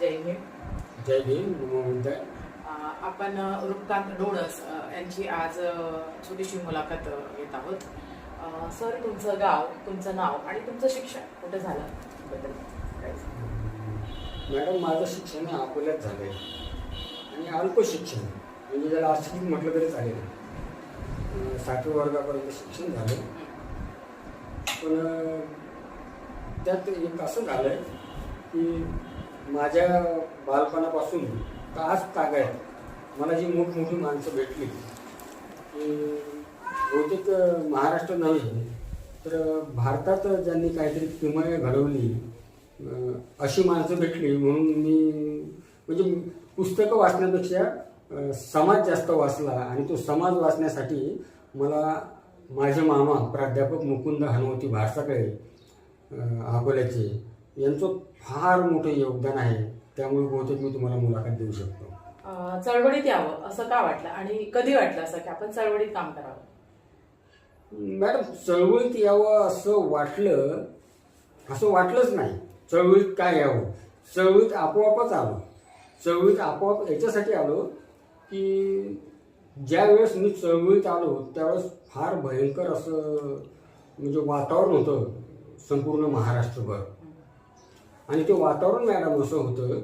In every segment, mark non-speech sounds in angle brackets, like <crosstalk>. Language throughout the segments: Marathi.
जय भीम. जय बुद्धाय अ, आपण रूपकांत डोळस यांची आज छोटीशी मुलाखत घेत आहोत. सर तुमचं गाव तुमचं नाव आणि तुमचं शिक्षण कुठं झालं? बद्दल? मॅडम माझं शिक्षण हे अकोल्यात झालं आहे आणि अल्प शिक्षण. म्हणजे ज्याला आश्रित म्हटलं तरी चालेल. अं, सातव्या वर्गापर्यंत शिक्षण झालं पण त्यात एक असं झालं की माझ्या बालपणापासून तर आज तागायत मला जी मोठमोठी माणसं भेटली की बहुतेक महाराष्ट्र नव्हे तर भारतात ज्यांनी काहीतरी किमया घडवली अशी माणसं भेटली म्हणून मी म्हणजे पुस्तकं वाचण्यापेक्षा समाज जास्त वाचला आणि तो समाज वाचण्यासाठी मला माझे मामा प्राध्यापक मुकुंद हनुमती भारसाकडे अकोल्याचे यांचं फार मोठं योगदान आहे. त्यामुळे बहुतेक मी तुम्हाला मुलाखत देऊ शकतो. अ, चळवळीत यावं असं का वाटलं? आणि कधी वाटलं असं की आपण चळवळीत काम करावं? मॅडम चळवळीत यावं असं वाटलं असं वाटलंच नाही. चळवळीत काय यावं? चळवळीत आपोआपच आलो. चळवळीत आपोआप याच्यासाठी आलो की ज्या वेळेस मी चळवळीत आलो त्यावेळेस फार भयंकर असं म्हणजे वातावरण होतं संपूर्ण महाराष्ट्रभर. आणि ते वातावरण मॅडम असं होतं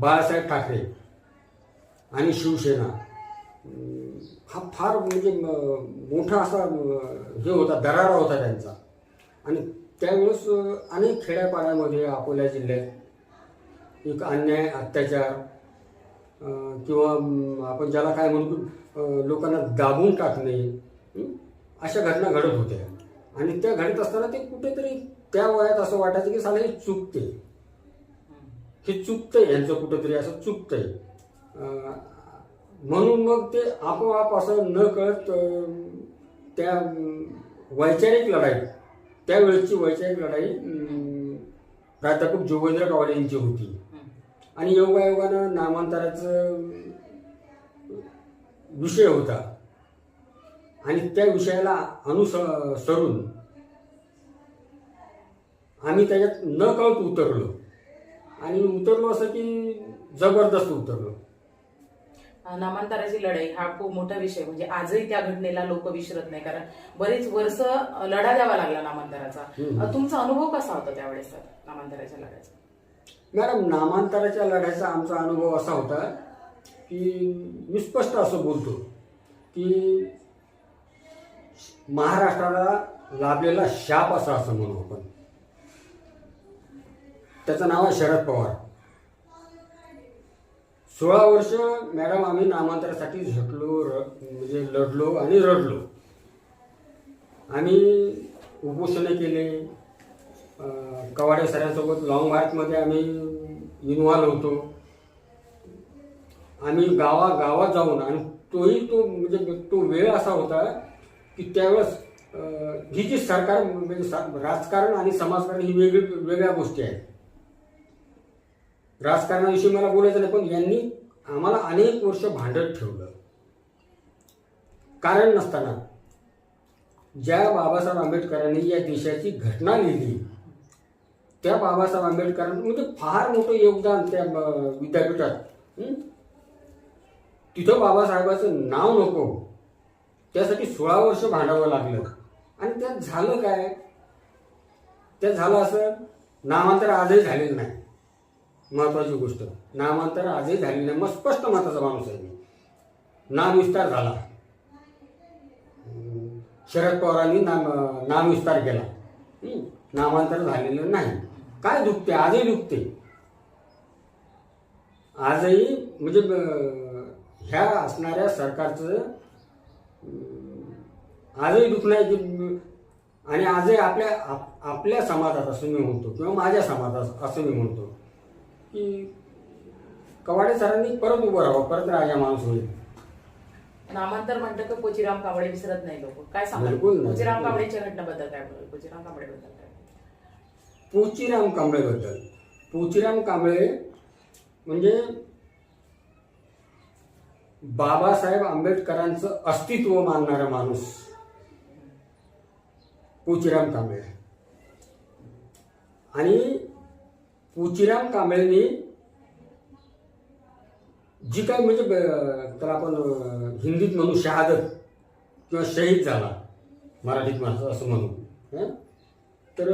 बाळासाहेब ठाकरे आणि शिवसेना हा फार म्हणजे म- मोठा असा हे होता दरारा होता त्यांचा. आणि त्यावेळेस अनेक खेड्यापाड्यामध्ये अकोला जिल्ह्यात एक अन्याय अत्याचार किंवा आपण ज्याला काय म्हणतो लोकांना दाबून टाकणे अशा घटना घडत होत्या. आणि त्या घडत असताना ते कुठेतरी त्या वयात असं वाटायचं की साला हे चुकते हे चुकतंय यांचं कुठंतरी असं चुकतंय. म्हणून मग ते आपोआप असं न कळत त्या वैचारिक लढाई त्यावेळेची वैचारिक लढाई प्राध्यापक जोगेंद्र कावळे यांची होती. आणि योगायोगानं नामांतराचं विषय होता. आणि त्या विषयाला अनुसरून आम्ही त्याच्यात न कळत उतरलो. आणि उतरलो असं की जबरदस्त उतरलो. नामांतराची लढाई हा खूप मोठा विषय म्हणजे आजही त्या घटनेला लोक विसरत नाही. कारण बरीच वर्ष लढा द्यावा लागला नामांतराचा. तुमचा अनुभव कसा होता त्यावेळेस नामांतराच्या लढ्याचा? मॅडम नामांतराच्या लढ्याचा आमचा अनुभव असा होता की मी स्पष्ट असं बोलतो की महाराष्ट्राला लाभलेला शाप असा असं म्हणू आपण. त्याचं नाव आहे शरद पवार. सोळा वर्ष मॅडम आम्ही नामांतरासाठी झटलो र म्हणजे लढलो आणि रडलो. आम्ही उपोषणे केले. कवाडे सरांसोबत लॉंग मार्चमध्ये आम्ही इन्व्हॉल्व होतो. आम्ही गावा गावात जाऊन आणि तोही तो म्हणजे तो वेळ असा होता की त्यावेळेस ही जी सरकार म्हणजे सा- राजकारण आणि समाजकारण ही वेगळी वेगळ्या गोष्टी आहेत. राजकारणाविषयी मला बोलायचं नाही पण यांनी आम्हाला अनेक वर्ष भांडत ठेवलं. कारण नसताना ज्या बाबासाहेब आंबेडकरांनी या देशाची घटना लिहिली त्या बाबासाहेब आंबेडकरांचं म्हणजे फार मोठं योगदान त्या विद्यापीठात. तिथं बाबासाहेबाचं नाव नको. त्यासाठी सोळा वर्ष भांडावं लागलं. आणि त्यात झालं काय? त्यात झालं असं नामांतर आजही झालेलं नाही. महत्वाची गोष्ट. नामांतर आजही झालेलं नाही. मग स्पष्ट मताचा माणूस आहे. मी नामविस्तार झाला. शरद पवारांनी नाम नामविस्तार केला. नामांतर झालेलं नाही. काय दुखते? आजही दुखते. आजही म्हणजे ह्या असणाऱ्या सरकारचं आजही दुखणं आहे की आणि आजही आपल्या आप- आपल्या समाजात असं मी म्हणतो किंवा माझ्या समाजात असं मी म्हणतो. की कवाडे सरांनी परत उभं राहावं परत राजा माणूस होईल. नामांतर म्हणतं की पोचीराम कांबळे विसरत नाही लोक. काय सांगाल? बिलकुल नाही. पोचीराम कांबळेच्या घटनेबद्दल काय बोलाल? पोचीराम कांबळेबद्दल काय? पोचीराम कांबळेबद्दल पोचीराम कांबळे म्हणजे बाबासाहेब आंबेडकरांचं अस्तित्व मानणारा माणूस. पोचीराम कांबळे. आणि पुचिराम कांबळेने जी काय म्हणजे ब- त्याला आपण हिंदीत म्हणू शहादत किंवा शहीद झाला मराठीत माणसं असं म्हणू. तर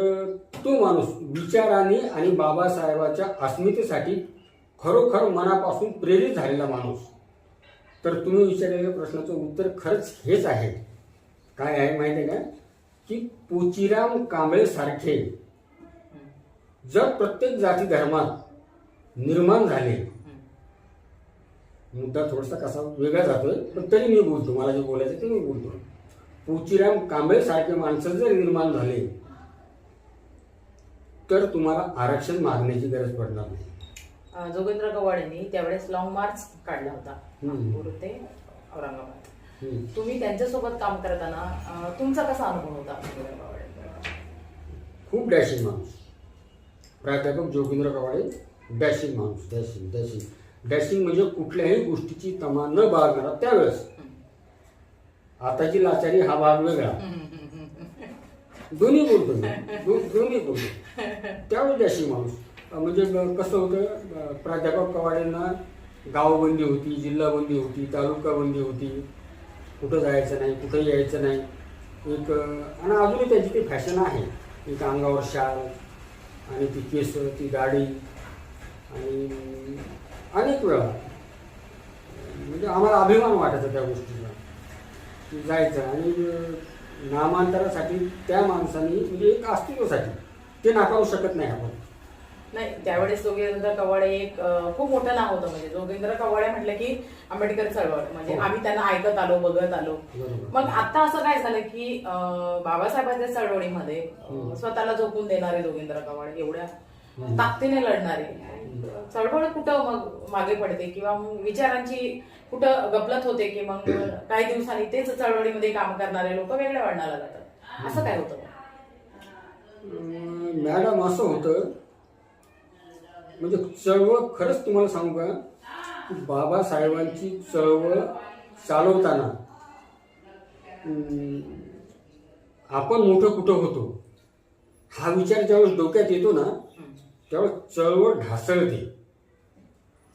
तो माणूस विचाराने आणि बाबासाहेबाच्या अस्मितेसाठी खरोखर मनापासून प्रेरित झालेला माणूस. तर तुम्ही विचारलेल्या प्रश्नाचं उत्तर खरंच हेच आहे. काय आहे माहिती आहे का? की पोचिराम कांबळे सारखे जर प्रत्येक जाती धर्मात निर्माण झाले मुद्दा थोडासा कसा वेगळा जातोय पण तरी मी बोलतो मला जे बोलायचं ते मी बोलतो. पोचिराम कांबळे सारखे माणसं जर निर्माण झाले तर तुम्हाला आरक्षण मागण्याची गरज पडणार नाही. जोगेंद्र गवाडेंनी त्यावेळेस लॉंग मार्च काढला होता. नागपूर ते औरंगाबाद. तुम्ही त्यांच्यासोबत काम करताना तुमचा कसा अनुभव होता खूप डॅशिंग माणूस. प्राध्यापक जोगेंद्र कवाडे डॅशिंग माणूस डॅशिंग डॅशिंग. डॅशिंग म्हणजे कुठल्याही गोष्टीची तमा न बाळगणारा त्यावेळेस. आताची लाचारी हा भाग वेगळा. दोन्ही बोलतो दोन्ही बोलतो त्यावेळेस डॅशिंग माणूस. म्हणजे कसं होतं प्राध्यापक कवाडेंना गावबंदी होती जिल्हाबंदी होती तालुकाबंदी होती. कुठं जायचं नाही कुठं यायचं नाही. एक आणि अजूनही त्याची ती फॅशन आहे. एक अंगावर शाल आणि ती केस ती गाडी आणि अनेक वेळा म्हणजे आम्हाला अभिमान वाटायचा त्या गोष्टीचा. की जायचं आणि नामांतरासाठी त्या माणसाने म्हणजे एक अस्तित्वासाठी ते नाकारू शकत नाही आपण. नाही त्यावेळेस जोगेंद्र कवाडे एक खूप मोठं नाव होतं म्हणजे जोगेंद्र कवाडे म्हटलं की आंबेडकर चळवळ म्हणजे हो. आम्ही त्यांना ऐकत आलो बघत आलो. मग आता असं काय झालं की बाबासाहेबांच्या चळवळीमध्ये हम्म. स्वतःला झोपून देणारे जोगेंद्र कवाडे एवढ्या हम्म. ताकदीने लढणारे चळवळ कुठं मग मागे पडते किंवा मग विचारांची कुठं गपलत होते की मग काही दिवसांनी तेच चळवळीमध्ये काम करणारे लोक वेगळ्या वळणाला जातात असं काय होतं मॅडम असं होतं म्हणजे चळवळ खरंच तुम्हाला सांगू का? की बाबासाहेबांची चळवळ चालवताना आपण मोठं कुठं होतो? हा विचार ज्यावेळेस डोक्यात येतो ना त्यावेळेस चळवळ ढासळते.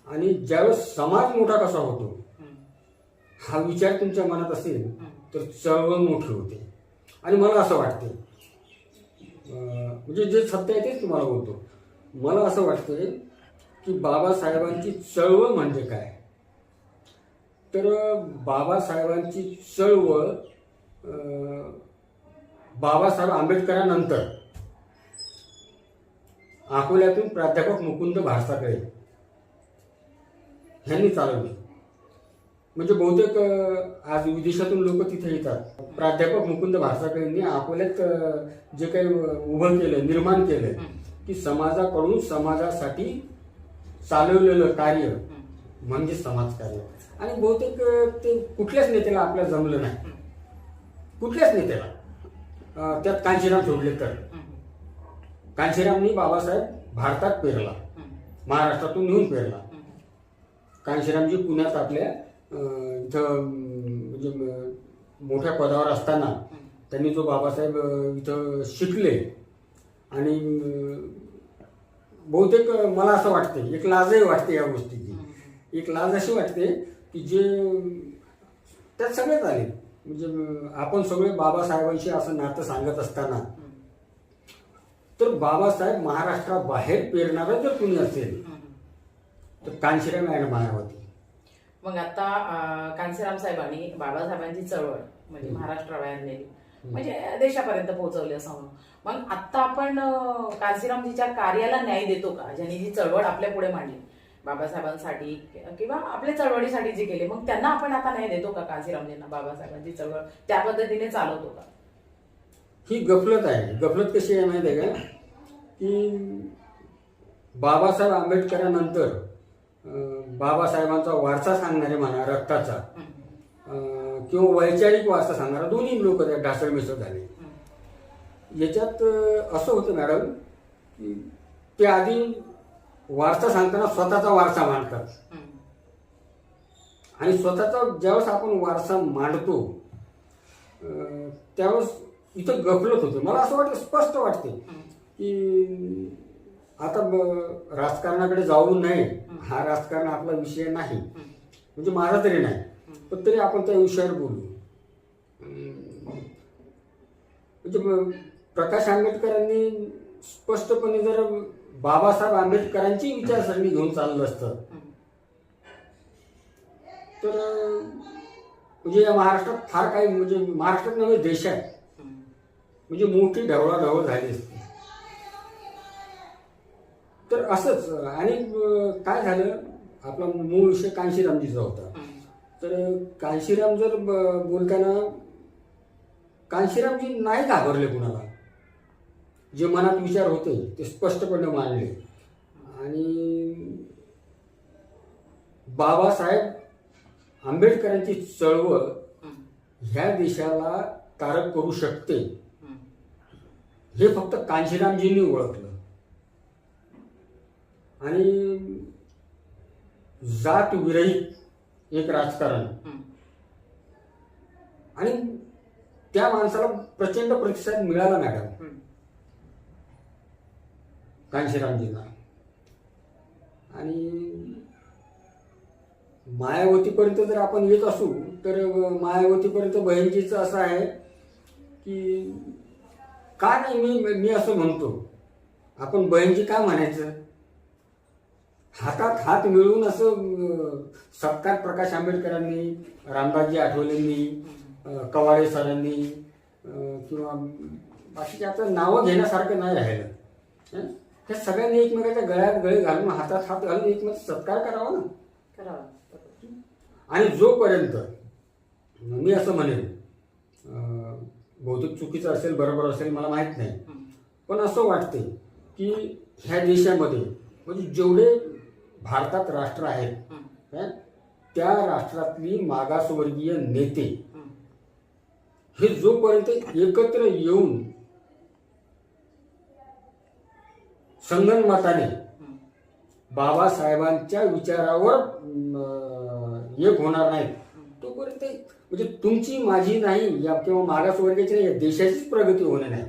आणि ज्यावेळेस समाज मोठा कसा होतो हा विचार तुमच्या मनात असेल तर चळवळ मोठी होते. आणि मला असं वाटते म्हणजे जे सत्य आहे तेच तुम्हाला बोलतो. मला असं वाटतंय की बाबासाहेबांची चळवळ म्हणजे काय? तर बाबासाहेबांची चळवळ बाबासाहेब आंबेडकरांनंतर अकोल्यातून प्राध्यापक मुकुंद भारसाकडे ह्यांनी चालवली. म्हणजे बहुतेक आज विदेशातून लोक तिथे येतात. प्राध्यापक मुकुंद भारसाकडेंनी अकोल्यात जे काही उभं केलं निर्माण केलं की समाजाकडून समाजासाठी चालवलेलं कार्य म्हणजे समाजकार्य आणि बहुतेक ते कुठल्याच नेत्याला आपल्याला जमलं नाही. कुठल्याच नेत्याला. त्यात कांशीराम जोडलेकर तर कांशीरामनी बाबासाहेब भारतात पेरला. महाराष्ट्रातून नेऊन पेरला. कांशीरामजी पुण्यात आपल्या इथं म्हणजे मोठ्या पदावर असताना त्यांनी जो बाबासाहेब इथं शिकले आणि बहुतेक मला असं वाटते एक लाजही वाटते या गोष्टीची. एक लाज अशी वाटते की जे त्यात सगळेच आले. म्हणजे आपण सगळे बाबासाहेबांशी असं नातं सांगत असताना. तर बाबासाहेब महाराष्ट्राबाहेर पेरणारा जर कुणी असेल तर कांशीराम आणि मायावती मग आता कांशीराम साहेबांनी बाबासाहेबांची चळवळ म्हणजे महाराष्ट्राबाहेर नेली. म्हणजे देशापर्यंत पोहोचवली असं म्हणू मग आता आपण अं, कांशीरामजीच्या कार्याला न्याय देतो का? ज्यांनी जी चळवळ आपल्या पुढे मांडली. बाबासाहेबांसाठी किंवा आपल्या चळवळीसाठी जे केले. मग त्यांना आपण आता न्याय देतो का कांशीरामजींना बाबासाहेबांची चळवळ त्या पद्धतीने चालवतो का? ही गफलत आहे. गफलत कशी आहे माहिती आहे का? की बाबासाहेब आंबेडकरांनंतर बाबासाहेबांचा वारसा सांगणारे म्हणा रक्ताचा किंवा वैचारिक वारसा सांगणारा दोन्ही लोक त्यात ढासळ मिसळ झाले. याच्यात असं होतं मॅडम की ते आधी वारसा सांगताना स्वतःचा वारसा मांडतात. आणि स्वतःचा ज्यावेळेस आपण वारसा मांडतो त्यावेळेस इथं गफलत होते. मला असं वाटतं स्पष्ट वाटते की आता राजकारणाकडे जाऊ नये हा राजकारण आपला विषय नाही. म्हणजे माझा तरी नाही. पण तरी आपण त्या विषयावर बोलू. म्हणजे प्रकाश आंबेडकरांनी स्पष्टपणे जर बाबासाहेब आंबेडकरांची विचारसरणी घेऊन चाललं असतं तर म्हणजे या महाराष्ट्रात फार काही म्हणजे महाराष्ट्रात नव्हे देशात आहे म्हणजे मोठी ढवळाढवळ झाली असती. तर असंच आणि काय झालं? आपला मूळ विषय कांशीरामजीचा होता. तर कांशीराम जर बोलताना कांशीरामजी नाही घाबरले कुणाला. जे मनात विचार होते ते स्पष्टपणे मांडले. आणि बाबासाहेब आंबेडकरांची चळवळ ह्या देशाला तारक करू शकते. हे फक्त कांशीरामजींनी ओळखलं. आणि जात विरहित एक राजकारण. आणि त्या माणसाला प्रचंड प्रतिसाद मिळाला मॅडम. कांशीरामजींना. आणि मायावतीपर्यंत जर आपण येत असू तर मायावतीपर्यंत बहिणजीचं असं आहे की का नाही मी मी असं म्हणतो? आपण बहिणजी काय म्हणायचं? हातात हात मिळवून असं सत्कार प्रकाश आंबेडकरांनी रामदासजी आठवलेंनी कवाळे सरांनी किंवा बाकीचे आता नावं घेण्यासारखं नाही राहिलं हं? त्या सगळ्यांनी एकमेकाच्या गळ्यात गळे घालून हातात हात घालून एकमेकाचा सत्कार करावा ना करावं. आणि जोपर्यंत मी असं म्हणेन बहुतेक चुकीचं असेल बरोबर असेल मला माहीत नाही. पण असं वाटते की ह्या देशामध्ये म्हणजे जेवढे भारतात राष्ट्र आहेत. त्या राष्ट्रातली मागासवर्गीय नेते. हे. जोपर्यंत एकत्र येऊन संगनमताने हम्म. बाबासाहेबांच्या विचारावर एक होणार नाहीत तोपर्यंत म्हणजे तुमची माझी नाही या किंवा मागासवर्गाची नाही या देशाचीच प्रगती होणे नाही.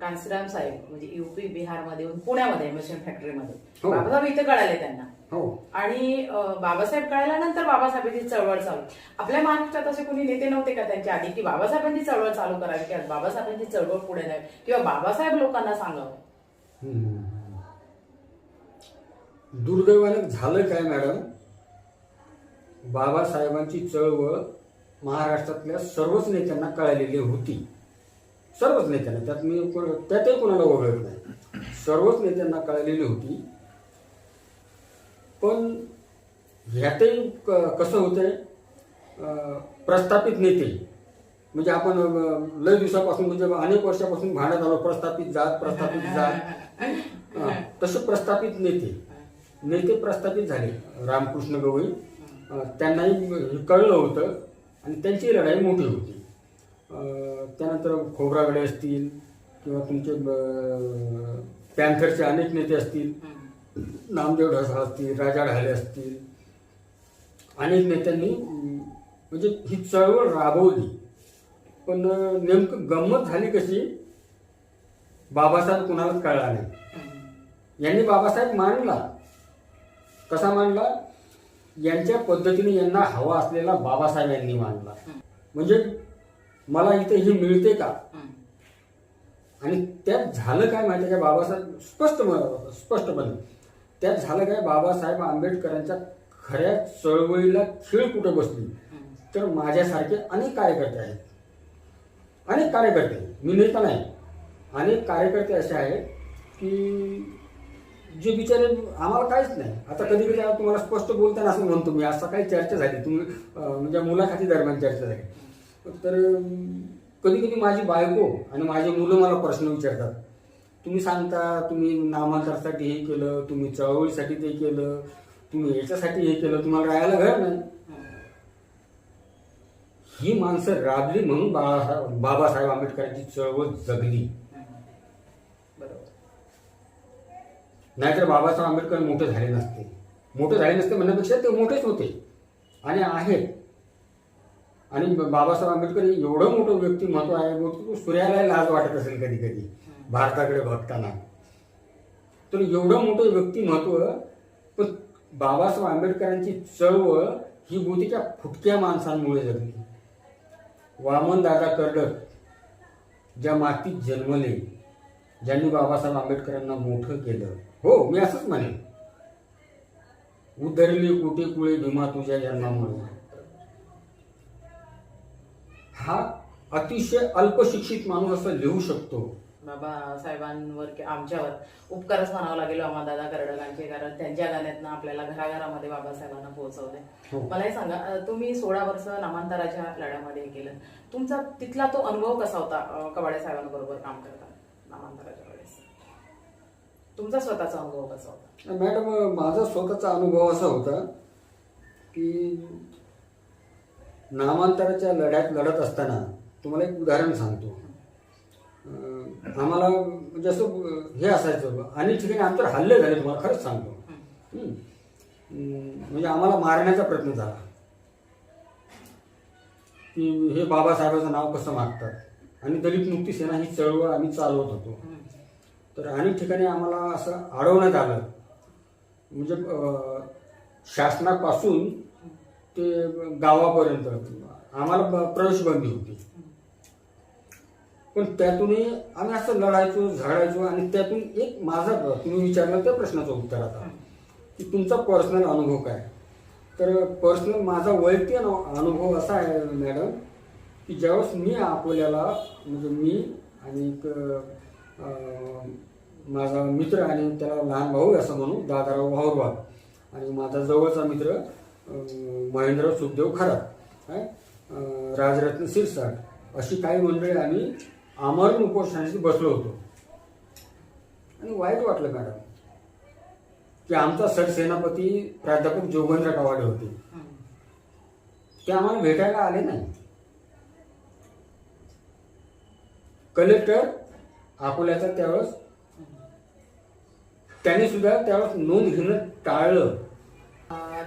कांसीराम साहेब म्हणजे युपी बिहारमध्ये येऊन पुण्यामध्ये मशीन फॅक्टरीमध्ये. हो. बाबासाहेब इथं कळाले त्यांना. हो. आणि अं, बाबासाहेब कळाल्यानंतर बाबासाहेबांची चळवळ चालू. आपल्या महाराष्ट्रात असे कोणी नेते नव्हते का त्यांच्या आधी की बाबासाहेबांची चळवळ चालू करावी किंवा बाबासाहेबांची चळवळ पुढे न्यावी? किंवा बाबासाहेब लोकांना सांगावं? हम्म. दुर्दैवानं झालं काय मॅडम? बाबासाहेबांची चळवळ महाराष्ट्रातल्या सर्वच नेत्यांना कळालेली होती. सर्वच नेत्यांना त्यात मी त्यातही कोणाला वगळत नाही. सर्वच नेत्यांना कळालेली होती. पण ह्यातही कसं होतंय प्रस्थापित नेते. म्हणजे आपण लय दिवसापासून म्हणजे अनेक वर्षापासून भांडत आलो प्रस्थापित जात प्रस्थापित जात. <laughs> तसे प्रस्थापित नेते. नेते प्रस्थापित झाले. रामकृष्ण गवई त्यांनाही कळलं होतं आणि त्यांची लढाई मोठी होती. त्यानंतर खोबरागडे असतील किंवा तुमचे पॅन्थरचे अनेक नेते असतील नामदेव ढसा असतील राजा ढाले असतील अनेक नेत्यांनी म्हणजे ही चळवळ राबवली. पण नेमकं गंमत झाली कशी? बाबासाहेब कुणालाच कळला नाही. यांनी बाबासाहेब मांडला कसा मांडला यांच्या पद्धतीने यांना हवा असलेला बाबासाहेब यांनी मांडला म्हणजे मला इथे हे मिळते का? आणि त्यात झालं काय माहिती का? बाबासाहेब स्पष्ट स्पष्टपणे त्यात झालं काय? बाबासाहेब आंबेडकरांच्या खऱ्या चळवळीला खीळ कुठं बसली? तर माझ्यासारखे अनेक कार्यकर्ते आहेत. अनेक कार्यकर्ते. मी नेता नाही? अनेक कार्यकर्ते असे आहेत की जे बिचारे आम्हाला काहीच नाही. आता कधी कधी तुम्हाला स्पष्ट बोलताना असं म्हणतो मी आज सकाळी चर्चा झाली. तुम्ही म्हणजे मुलाखती दरम्यान चर्चा झाली. तर कधी कधी माझी बायको आणि माझी मुलं मला प्रश्न विचारतात. तुम्ही सांगता तुम्ही नामांतरासाठी हे केलं तुम्ही चळवळीसाठी ते केलं तुम्ही याच्यासाठी हे केलं तुम्हाला राहायला घर नाही. ही माणसं राबली म्हणून बाळासाहेब बाबासाहेब आंबेडकरांची चळवळ जगली. बरोबर. नाहीतर बाबासाहेब आंबेडकर मोठे झाले नसते. मोठे झाले नसते म्हणण्यापेक्षा ते मोठेच होते. आणि आहेत. आणि बाबासाहेब आंबेडकर हे एवढं मोठं व्यक्तिमत्व आहे बहुतेक सूर्याला लाज वाटत असेल कधी कधी भारताकडे बघताना. तर एवढं मोठं व्यक्तिमत्व पण बाबासाहेब आंबेडकरांची चळवळ ही गोतीच्या फुटक्या माणसांमुळे जगली वामन दादा कर्डक ज्या मातीत जन्मले ज्यांनी बाबासाहेब आंबेडकरांना मोठं केलं. हो मी असंच म्हणेन. उतरली कुठे कुळे भीमा तुझ्या जन्मामुळे. हा अतिशय अल्पशिक्षित माणूस असं लिहू शकतो. बाबा साहेबांवर कि- आमच्यावर उपकारच म्हणावं लागेल दादा कर्डकांचे कारण त्यांच्या गाण्यातनं आपल्याला घराघरामध्ये बाबासाहेबांना पोहोचवले हो. मला हे सांगा तुम्ही सोळा वर्ष नामांतराच्या लढ्यामध्ये हे केलं. तुमचा तिथला तो अनुभव कसा होता कवाडे साहेबांबरोबर काम करताना नामांतराच्या वेळेस? तुमचा स्वतःचा अनुभव कसा होता? मॅडम माझा स्वतःचा अनुभव असा होता की नामांतराच्या लढ्यात लढत असताना तुम्हाला एक उदाहरण सांगतो. आम्हाला म्हणजे असं हे असायचं अनेक ठिकाणी आमच्यावर हल्ले झाले तुम्हाला खरंच सांगतो. म्हणजे आम्हाला मारण्याचा प्रयत्न झाला. की हे बाबासाहेबाचं नाव कसं मागतात? आणि दलित मुक्ती सेना ही चळवळ आम्ही चालवत होतो. तर अनेक ठिकाणी आम्हाला असं अडवण्यात आलं. म्हणजे शासनापासून ते गावापर्यंत आम्हाला प्रवेश बंदी होती. पण त्यातूनही आम्ही असं लढायचो झगडायचो आणि त्यातून एक माझा तुम्ही विचारलं त्या प्रश्नाचं उत्तर आता. की तुमचा पर्सनल अनुभव काय? तर पर्सनल माझा वैयक्तिक अनुभव असा आहे मॅडम की ज्यावेळेस मी अकोल्याला म्हणजे मी आणि एक माझा मित्र आणि त्याला लहान भाऊ असं म्हणू दादाराव भाऊरबाग आणि माझा जवळचा मित्र महेंद्र सुखदेव खरात राजरत्न सिरसाट अशी काही मंडळी आम्ही आमरण उपोषणाशी बसलो होतो. आणि वाईट वाटलं मॅडम की आमचा सरसेनापती प्राध्यापक जोगेंद्र कवाडे होते. ते आम्हाला भेटायला आले नाही. कलेक्टर अकोल्याचा त्यावेळेस त्याने सुद्धा त्यावेळेस नोंद घेणं टाळलं.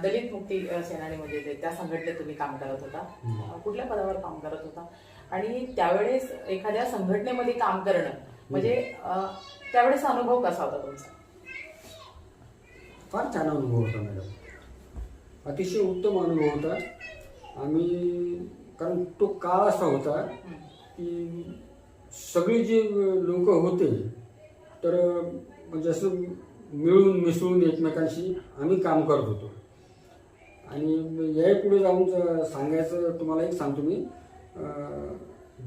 दलित मुक्ती सेनानीमध्ये जे त्या संघटनेत तुम्ही काम करत होता कुठल्या पदावर काम करत होता? आणि त्यावेळेस एखाद्या संघटनेमध्ये काम करणं म्हणजे त्यावेळेस अनुभव कसा होता तुमचा? फार छान अनुभव होता मॅडम. अतिशय उत्तम अनुभव होता. आम्ही कारण तो काळ असा होता की सगळी जी लोक होते तर म्हणजे असं मिळून मिसळून एकमेकांशी आम्ही काम करत होतो. आणि याही पुढे जाऊन सांगायचं तुम्हाला एक सांगतो मी.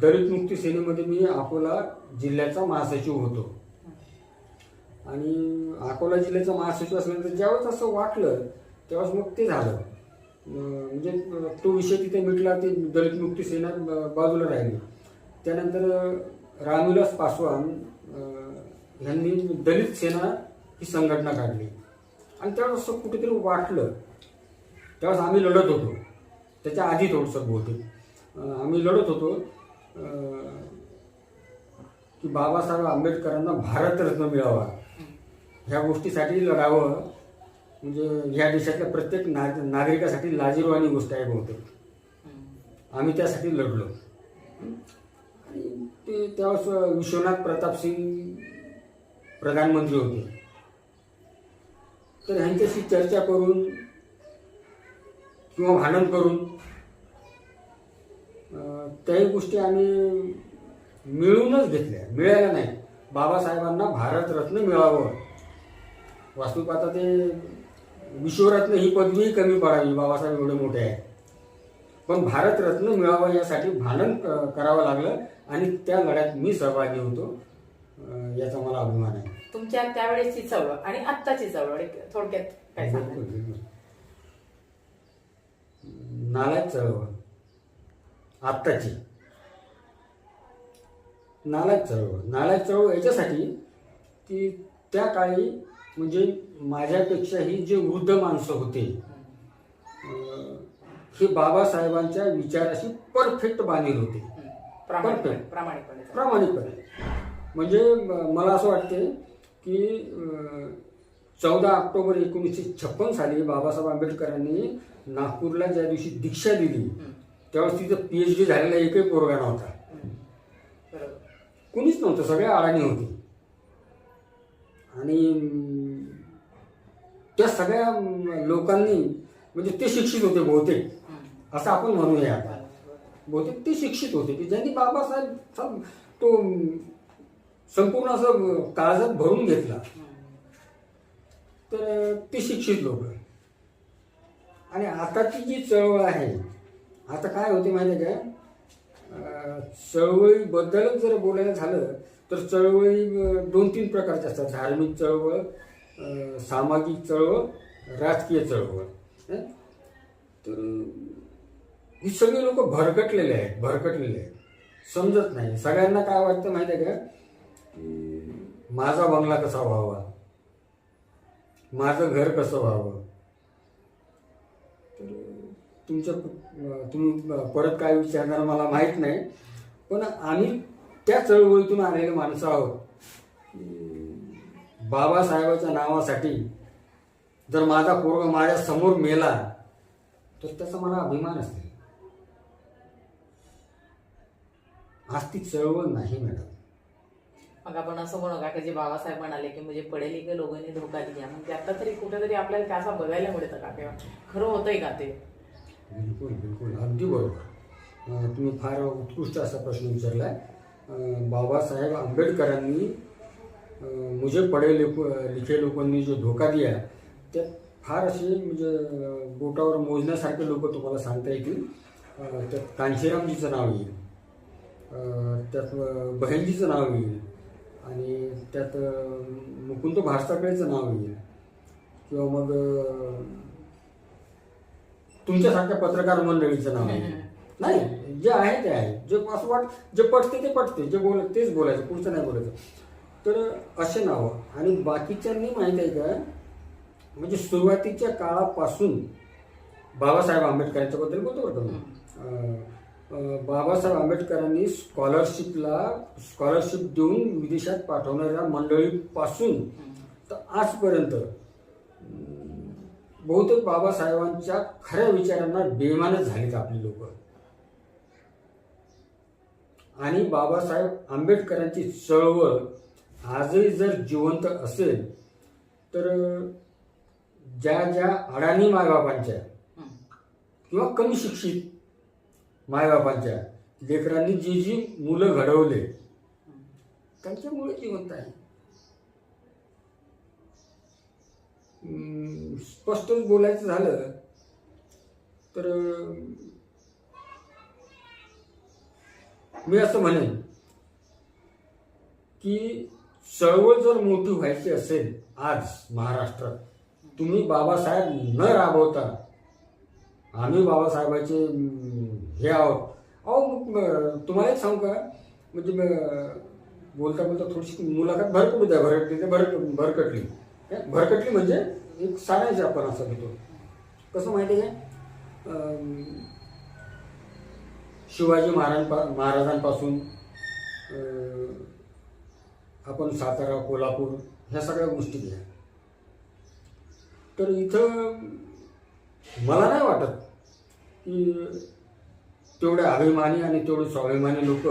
दलित मुक्ती सेनेमध्ये मी अकोला जिल्ह्याचा महासचिव होतो. आणि अकोला जिल्ह्याचा महासचिव असल्यानंतर ज्यावेळेस असं वाटलं तेव्हाच मग ते झालं. म्हणजे तो विषय तिथे मिटला ते दलित मुक्ती सेना ब- बाजूला राहिली. त्यानंतर रामविलास पासवान ह्यांनी यांनी दलित सेना ही संघटना काढली आणि त्यावेळेस असं कुठेतरी वाटलं. त्यावेळेस आम्ही लढत होतो. त्याच्या आधी थोडंसं बहुतेक आम्ही लढत होतो. की बाबासाहेब आंबेडकरांना भारतरत्न मिळावा. ह्या गोष्टीसाठी लढावं. म्हणजे ह्या देशातल्या प्रत्येक ना नागरिकासाठी लाजीरवाणी गोष्ट आहे बहुतेक. आम्ही त्यासाठी लढलो. आणि ते त्यावेळेस विश्वनाथ प्रताप सिंग प्रधानमंत्री होते. तर ह्यांच्याशी चर्चा करून किंवा भांडण करून त्याही गोष्टी आम्ही मिळूनच घेतल्या. मिळाल्या नाही. बाबासाहेबांना भारतरत्न मिळावं. वास्तविक आता ते विश्वरत्न ही पदवी कमी पडावी. बाबासाहेब एवढे मोठे आहेत. पण भारतरत्न मिळावं यासाठी भांडण क- करावं लागलं आणि त्या लढ्यात मी सहभागी होतो. याचा मला अभिमान आहे. तुमच्या त्यावेळेसची चळवळ आणि आत्ताची चळवळ थोडक्यात काय सांगा नालायक चळवळ आत्ताची. नालायक चळवळ नालायक चळवळ याच्यासाठी की त्या काळी म्हणजे माझ्यापेक्षाही जे वृद्ध माणसं होते हे बाबासाहेबांच्या विचाराशी परफेक्ट बांधील होते. प्रामाणिकपणे. Perfect. प्रामाणिकपणे. प्रामाणिकपणे. म्हणजे मला असं वाटते की चौदा ऑक्टोबर एकोणीसशे छप्पन साली बाबासाहेब आंबेडकरांनी नागपूरला ज्या दिवशी दीक्षा दिली. त्यावेळेस तिथं पी एच डी झालेला एकही पोरगा नव्हता कुणीच नव्हतं सगळ्या अडाणी होती आणि त्या सगळ्या लोकांनी म्हणजे ते शिक्षित होते बहुतेक. असं आपण म्हणूया आता. बहुतेक ते शिक्षित होते की ज्यांनी बाबासाहेब तो संपूर्ण असं काळजात भरून घेतला. तर ती शिक्षित लोक आणि आताची जी चळवळ आहे आता काय होते माहिती आहे का? चळवळीबद्दलच जर बोलायला झालं तर चळवळी दोन तीन प्रकारच्या असतात. धार्मिक चळवळ सामाजिक चळवळ राजकीय चळवळ. तर ही सगळी लोक भरकटलेले आहेत भरकटलेले आहेत. समजत नाही. सगळ्यांना काय वाटतं माहिती आहे का? की माझा बंगला कसा व्हावा? माझं घर कसं व्हावं? तर तुमच्या तुम्ही परत काय विचारणार मला माहीत नाही. पण आम्ही त्या चळवळीतून आलेले माणसं आहोत. बाबासाहेबाच्या नावासाठी जर माझा पोरगा माझ्यासमोर मेला तर त्याचा मला अभिमान असेल आज ती चळवळ नाही मॅडम. मग आपण असं म्हणू का की जे बाबासाहेब म्हणाले की म्हणजे पडे लिखे लोकांनी धोका दिला. मग ते आता तरी कुठेतरी आपल्याला त्याचा बघायला मिळतं का? किंवा खरं होतंय का ते? बिलकुल बिलकुल. अगदी बरोबर. तुम्ही फार उत्कृष्ट असा प्रश्न विचारला आहे बाबासाहेब आंबेडकरांनी मुझे पढे लिख लिखे लोकांनी जो धोका दिला त्यात फार असे म्हणजे बोटावर मोजण्यासारखे लोक तुम्हाला सांगता येतील. त्यात कांशीरामजीचं नाव येईल. त्यात बहिणजीचं नाव येईल. आणि त्यात मुकुंद भारसाकळेचं नाव येईल किंवा मग तुमच्यासारख्या पत्रकार मंडळीचं नाव आहे. नाही जे आहे ते आहे. जे असं वाट जे पटते ते पटते. जे बोल तेच बोलायचं पुढचं नाही बोलायचं. तर असे नावं. आणि बाकीच्यांनी माहिती आहे का म्हणजे सुरुवातीच्या काळापासून बाबासाहेब आंबेडकरांच्याबद्दल बोलतो बरं का बाबासाहेब आंबेडकरांनी स्कॉलरशिपला स्कॉलरशिप देऊन विदेशात पाठवणाऱ्या मंडळीपासून तर आजपर्यंत बहुतेक बाबासाहेबांच्या खऱ्या विचारांना बेमानच झालीत आपली लोक आणि बाबासाहेब आंबेडकरांची चळवळ आजही जर जिवंत असेल तर ज्या ज्या अडाणी मायबापांच्या हम्म. किंवा कमी शिक्षित मायबापांच्या. लेकरांनी जी जी मुलं घडवले त्यांच्यामुळे जिवंत आहे. स्पष्टच बोलायचं झालं तर मी असं म्हणेन की चळवळ जर मोठी व्हायची असेल आज महाराष्ट्रात तुम्ही बाबासाहेब न राबवता आम्ही बाबासाहेबाचे हे आहोत. अहो तुम्हाला एक सांगू का? म्हणजे बोलता बोलता थोडीशी मुलाखत भरपूर द्या भरकटली ते भर भरकटली. भरकटली म्हणजे एक सारायचं आपण असं घेतो कसं माहिती आहे शिवाजी महाराजांपा महाराजांपासून आपण सातारा कोल्हापूर ह्या सगळ्या गोष्टी घ्या. तर इथं मला नाही वाटत. की तेवढे अभिमानी आणि तेवढे स्वाभिमानी लोक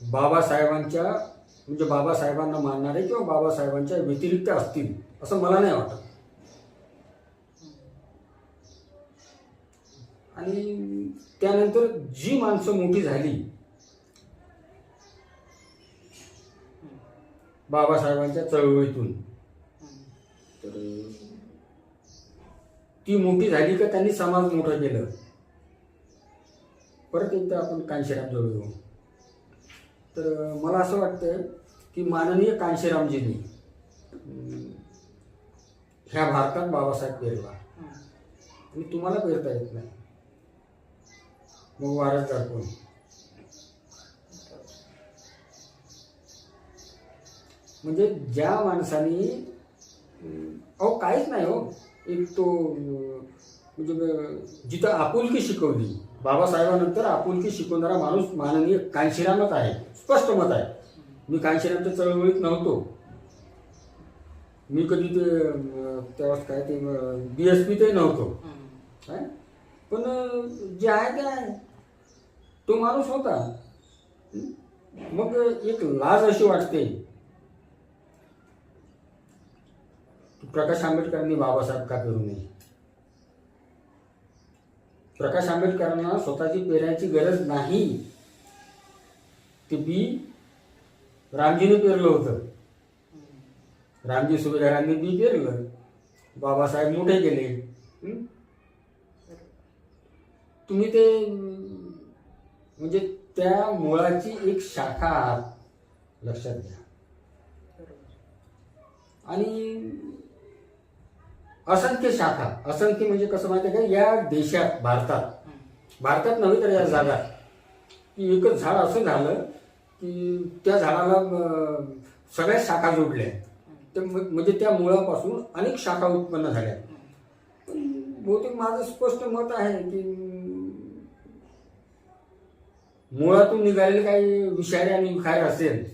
बाबासाहेबांच्या म्हणजे बाबासाहेबांना मानणारे किंवा बाबासाहेबांच्या व्यतिरिक्त असतील असं मला नाही वाटत. आणि त्यानंतर जी माणसं मोठी झाली बाबासाहेबांच्या चळवळीतून तर ती मोठी झाली का त्यांनी समाज मोठं केलं? परत एकदा आपण कांशीराम जवळ येऊ. तर मला असं वाटतं की माननीय कांशीरामजींनी ह्या भारतात बाबासाहेब पेरला आणि तुम्हाला पेरता येत नाही. मग वारसदार कोण म्हणजे ज्या माणसाने अहो काहीच नाही हो. एक तो म्हणजे जिथं आपुलकी शिकवली बाबासाहेबांनंतर आपुलकी शिकवणारा माणूस माननीय कांशीरामच आहे स्पष्ट मत आहे. मी कांशीरामच्या चळवळीत नव्हतो. मी कधी ते तेव्हा काय ते बी एस पीतही नव्हतो. हम्म. काय? पण जे आहे ते आहे. तो माणूस होता? मग एक लाज अशी वाटते. प्रकाश आंबेडकरांनी बाबासाहेब का पेरू नये? प्रकाश आंबेडकरांना स्वतःची पेरायची गरज नाही. ते बी रामजीने पेरलं होतं. रामजी सुभेदारांनी बी पेरलं. बाबासाहेब मोठे केले? तुम्ही ते म्हणजे त्या मुळाची एक शाखा आहात लक्षात घ्या. आणि असंख्य शाखा असंख्य म्हणजे कसं माहिती आहे का? या देशात भारतात. भारतात नव्हे तर या जगात की एकच झाड असं झालं की त्या झाडाला सगळ्या शाखा जोडल्या. तर म्हणजे त्या मुळापासून अनेक शाखा उत्पन्न झाल्या. पण बहुतेक माझं स्पष्ट मत आहे की मुळातून निघालेले काही विषारी आणि विखार असेल.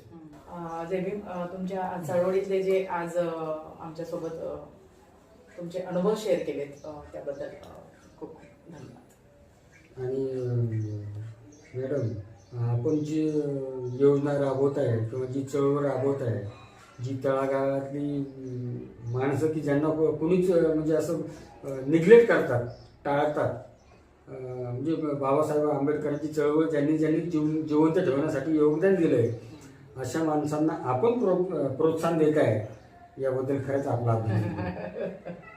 तुमच्या चळवळीतले जे आज आमच्यासोबत तुमचे अनुभव शेअर केलेत त्याबद्दल खूप धन्यवाद. आणि मॅडम आपण जी योजना राबवत आहे किंवा जी चळवळ राबवत आहे जी तळागाळातली माणसं की ज्यांना कुणीच म्हणजे असं निग्लेक्ट करतात टाळतात म्हणजे बाबासाहेब आंबेडकरांची चळवळ ज्यांनी ज्यांनी जीव जिवंत ठेवण्यासाठी योगदान दिलं आहे अशा माणसांना आपण प्रो प्रोत्साहन देत आहे. याबद्दल खरंच आपला अभिनंदन <laughs>